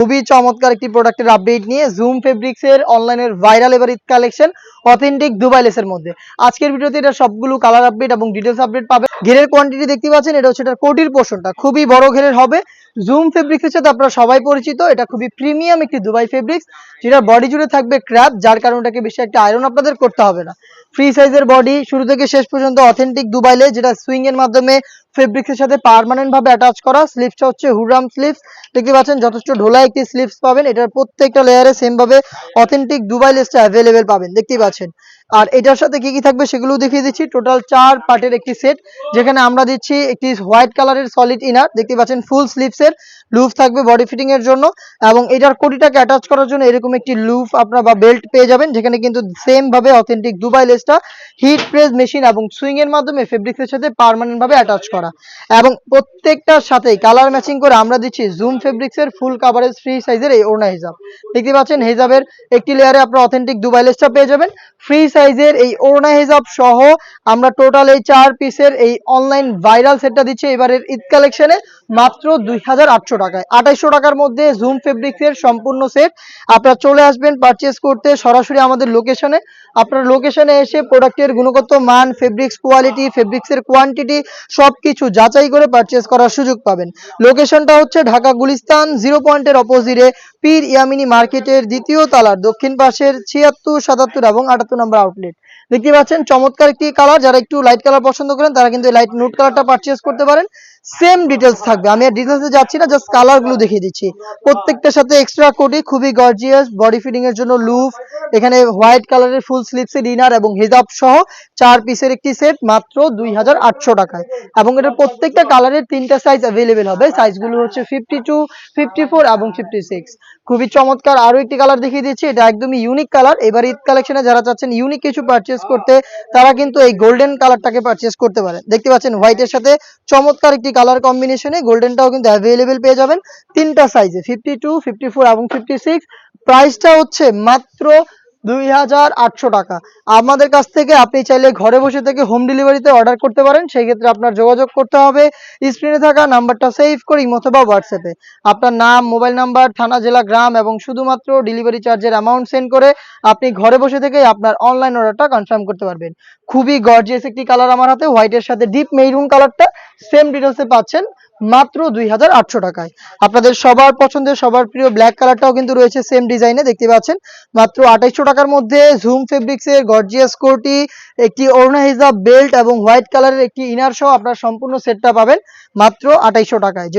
খুবই চমৎকার একটি প্রোডাক্টের আপডেট নিয়ে জুম ফেব্রিক্স এর অনলাইনের ভাইরাল এবার ঈদ কালেকশন অথেন্টিক দুবাই লেসের মধ্যে। আজকের ভিডিওতে এটা সবগুলো কালার আপডেট এবং ডিটেলস আপডেট পাবে। ঘেরের কোয়ান্টিটি দেখতে পাচ্ছেন, এটা হচ্ছে এটার কোটির পোর্শনটা খুবই বড় ঘেরের হবে। জুম ফেব্রিক্স এর সাথে আপনারা সবাই পরিচিত। এটা খুবই প্রিমিয়াম একটি দুবাই ফেব্রিক্স যেটা বডি জুড়ে থাকবে ক্র্যাপ যার কারণে এটাকে বেশি একটা আয়রন আপনাদের করতে হবে না। ফ্রি সাইজের বডি শুরু থেকে শেষ পর্যন্ত অথেন্টিক দুবাইলে যেটা সুইং এর মাধ্যমে ফেব্রিক্স এর সাথে পার্মানেন্ট ভাবে অ্যাটাচ করা। স্লিপসটা হচ্ছে হুরাম স্লিপস দেখতে পাচ্ছেন, যথেষ্ট ঢোলা একটি স্লিপস পাবেন। এটার প্রত্যেকটা লেয়ারে সেম ভাবে অথেন্টিক দুবাই লেসটা অ্যাভেলেবেল পাবেন। দেখতেই পাচ্ছেন। আর এটার সাথে কি কি থাকবে সেগুলো দেখিয়ে দিচ্ছি। টোটাল চার পার্টের একটি সেট যেখানে আমরা দিচ্ছি একটি হোয়াইট কালারের সলিড ইনার দেখতে পাচ্ছেন ফুল স্লিপসের লুফ থাকবে বডি ফিটিং এর জন্য এবং এটার কোটিটাকে অ্যাটাচ করার জন্য এরকম একটি লুফ আপনার বা বেল্ট পেয়ে যাবেন, যেখানে কিন্তু সেম ভাবে অথেন্টিক দুবাই লেসটা হিট প্রেস মেশিন এবং সুইং এর মাধ্যমে ফেব্রিক্সের সাথে পার্মানেন্ট ভাবে অ্যাটাচ করা। এবং প্রত্যেকটার সাথেই কালার ম্যাচিং করে আমরা দিচ্ছি জুম ফেব্রিক্স এর ফুল কাভারেজ ফ্রি সাইজের এই ওড়না হিজাব। দেখতে পাচ্ছেন হিজাবের একটি লেয়ারে আপনারা অথেন্টিক দুবাই লেসটা পেয়ে যাবেন। ফ্রি সাইজের এই ওড়না হিজাব সহ আমরা টোটাল এই চার পিসের এই অনলাইন ভাইরাল সেটটা দিচ্ছি এবারের ঈদ কালেকশনে মাত্র দুই হাজার আটশো টাকায়। আঠাইশশো টাকার মধ্যে জুম ফেব্রিক্স এর সম্পূর্ণ সেট আপনারা চলে আসবেন পারচেস করতে সরাসরি আমাদের লোকেশনে আপনার লোকেশনে এসে প্রোডাক্টের গুণগত মান ফেব্রিক্স কোয়ালিটি ফেব্রিক্সের কোয়ান্টিটি সবকিছু যাচাই করে পারচেস করার সুযোগ পাবেন। লোকেশনটা হচ্ছে ঢাকা গুলিস্তান জিরো পয়েন্টের অপোজিটে পীর ইয়ামিনী মার্কেটের দ্বিতীয় তালার দক্ষিণ পাশের ছিয়াত্তর, সাতাত্তর এবং আটাত্তর নম্বর আউটলেট দেখতে পাচ্ছেন চমৎকার একটি কালার যারা একটু লাইট কালার পছন্দ করেন, তারা কিন্তু লাইট নুট কালারটা পারচেস করতে পারেন। সেম ডিটেলস থাকবে। আমি আর ডিটেলসে যাচ্ছি না জাস্ট কালারগুলো দেখিয়ে দিচ্ছি। প্রত্যেকটার সাথে এক্সট্রা কোটি খুবই গর্জিয়াস বডি ফিটিং এর জন্য লুফ এখানে হোয়াইট কালারের ফুল স্লিপসের ইনার এবং হিজাব সহ চার পিসের একটি সেট মাত্র দুই হাজার আটশো টাকায়। এবং এটার প্রত্যেকটা কালারের তিনটা সাইজ অ্যাভেলেবেল হবে। সাইজগুলো হচ্ছে ফিফটি টু এবং ফিফটি খুবই চমৎকার আরও একটি কালার দেখিয়ে দিচ্ছি। এটা একদমই ইউনিক কালার এবার ঈদ কালেকশনে যারা চাচ্ছেন ইউনিক কিছু পারচেস করতে, তারা কিন্তু এই গোল্ডেন কালারটাকে পারচেস করতে পারে দেখতে পাচ্ছেন হোয়াইটের সাথে চমৎকার একটি কালার কম্বিনেশনে গোল্ডেনটাও কিন্তু অ্যাভেলেবেল পেয়ে যাবেন। তিনটা সাইজে ফিফটি টু ফিফটি ফোর এবং ফিফটি সিক্স প্রাইসটা হচ্ছে মাত্র দুই হাজার আটশো টাকা। আমাদের কাছ থেকে আপনি চাইলে ঘরে বসে থেকে হোম ডেলিভারিতে অর্ডার করতে পারেন। সেই ক্ষেত্রে আপনার যোগাযোগ করতে হবে। স্ক্রিনে থাকা নাম্বারটা সেভ করি অথবা হোয়াটসঅ্যাপে আপনার নাম মোবাইল নাম্বার থানা, জেলা, গ্রাম এবং শুধুমাত্র ডেলিভারি চার্জের অ্যামাউন্ট সেন্ড করে আপনি ঘরে বসে থেকেই আপনার অনলাইন অর্ডারটা কনফার্ম করতে পারবেন। খুবই গর্জিয়াস একটি কালার আমার হাতে হোয়াইটের সাথে ডিপ মেরুন কালারটা সেম ডিটেলসে পাচ্ছেন মাত্র দুই হাজার আটশো টাকায়। আপনাদের সবার পছন্দের, সবার প্রিয় ব্ল্যাক কালারটাও কিন্তু রয়েছে সেম ডিজাইনে দেখতে পাচ্ছেন। মাত্র আঠাইশশো টাকার মধ্যে জুম ফেব্রিক্স এর গর্জিয়াস কোটি, একটি অরুণা হিজাব, বেল্ট এবং হোয়াইট কালারের একটি ইনার সহ আপনার সম্পূর্ণ সেটটা পাবেন মাত্র আঠাইশো টাকায়। যেটা